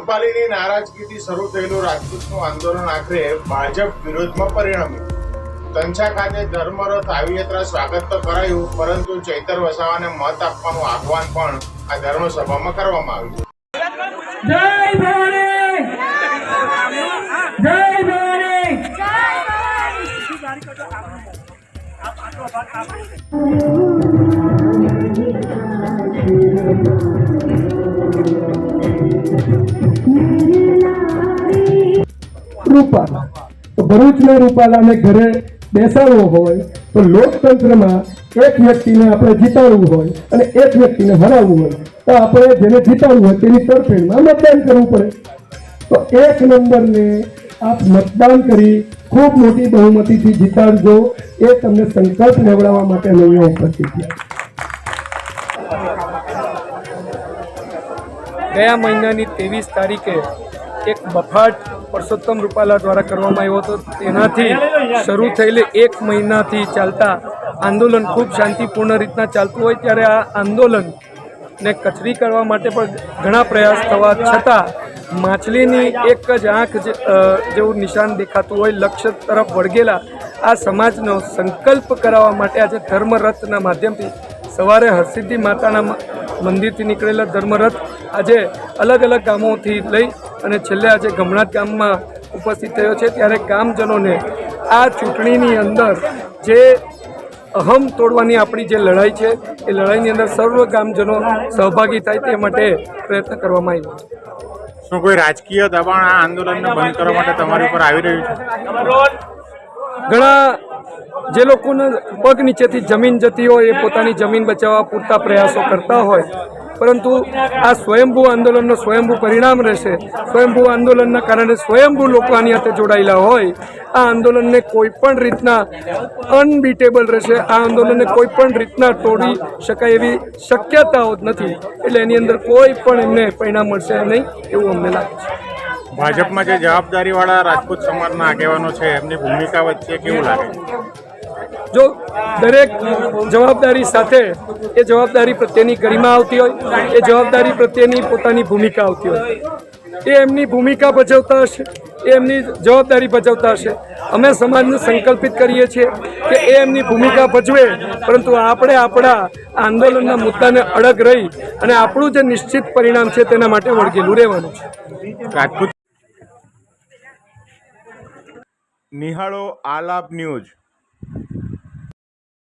રૂપાલીની નારાજગીથી શરૂ થયેલું રાજપૂતનું આંદોલન આખરે ભાજપ વિરોધમાં પરિણમ્યું. તંછા ખાતે ધર્મરથ આવી યાત્રા સ્વાગત તો કરાયું, પરંતુ ચૈતર વસાવાને મત આપવાનું આહવાન પણ આ ધર્મસભામાં કરવામાં આવ્યું જય રૂપાલા. તો ભરૂચના રૂપાલાને ઘરે બેસાડવો હોય, તો લોકતંત્રમાં એક વ્યક્તિને આપણે જીતાડવું હોય અને એક વ્યક્તિને હરાવવું હોય, તો આપણે જેને જીતાડવું હોય તેની તરફેણમાં મતદાન કરવું પડે. તો એક નંબરને આપ મતદાન કરી ખૂબ મોટી બહુમતીથી જીતાડજો. એ તમને સંકલ્પ લેવડાવવા માટે નવી ઉપસ્થિત ગયા મહિનાની ત્રેવીસ તારીખે એક બફાટ પરસોત્તમ રૂપાલા દ્વારા કરવામાં આવ્યો હતો. તેનાથી શરૂ થયેલી એક મહિનાથી ચાલતા આંદોલન ખૂબ શાંતિપૂર્ણ રીતના ચાલતું હોય ત્યારે આ આંદોલનને કચરી કરવા માટે પણ ઘણા પ્રયાસ થવા છતાં માછલીની એક જ આંખ જેવું નિશાન દેખાતું હોય લક્ષ્ય તરફ વળગેલા આ સમાજનો સંકલ્પ કરાવવા માટે આજે ધર્મરથના માધ્યમથી સવારે હરસિદ્ધિ માતાના મંદિરથી નીકળેલા ધર્મરથ આજે અલગ અલગ ગામોથી લઈ અને છેલ્લે આજે ગમણાટ ગામમાં ઉપસ્થિત થયો છે ત્યારે ગામજનોને આ ચૂંટણીની અંદર જે અહમ તોડવાની આપણી જે લડાઈ છે એ લડાઈની અંદર સર્વ ગામજનો સહભાગી થાય તે માટે પ્રયત્ન કરવામાં આવ્યો. શું કોઈ રાજકીય દબાણ આ આંદોલનને બંધ કરવા માટે તમારી ઉપર આવી રહ્યું છે? ઘણા જે લોકોને પગ નીચેથી જમીન જતી હોય એ પોતાની જમીન બચાવવા પૂરતા પ્રયાસો કરતા હોય, પરંતુ આ સ્વયંભૂ આંદોલનનો સ્વયંભૂ પરિણામ રહેશે. સ્વયંભૂ આંદોલનના કારણે સ્વયંભૂ લોકો આની સાથે જોડાયેલા હોય. આ આંદોલનને કોઈ પણ રીતના અનબીટેબલ રહેશે. આ આંદોલનને કોઈ પણ રીતના તોડી શકાય એવી શક્યતાઓ જ નથી. એટલે એની અંદર કોઈ પણ એમને પરિણામ મળશે નહીં એવું અમને લાગે છે. ભાજપમાં જે જવાબદારીવાળા રાજપૂત સમાજના આગેવાનો છે એમની ભૂમિકા વચ્ચે કેવું લાગે જો દરેક જવાબદારી સાથે એ જવાબદારી પ્રત્યેની ગરિમા આવતી હોય એ જવાબદારી પ્રત્યેની પોતાની ભૂમિકા આવતી હોય. એ એમની ભૂમિકા ભજવતા હશે એ એમની જવાબદારી ભજવતા હશે. અમે સમાજને સંકલ્પિત કરીએ છીએ કે એ એમની ભૂમિકા ભજવે પરંતુ આપણે આપણા આંદોલનના મુદ્દાને અડગ રહી અને આપણું જે નિશ્ચિત પરિણામ છે તેના માટે વળગેલું રહેવાનું છે. રાજપૂત નિહાળો આલાપ ન્યૂઝ.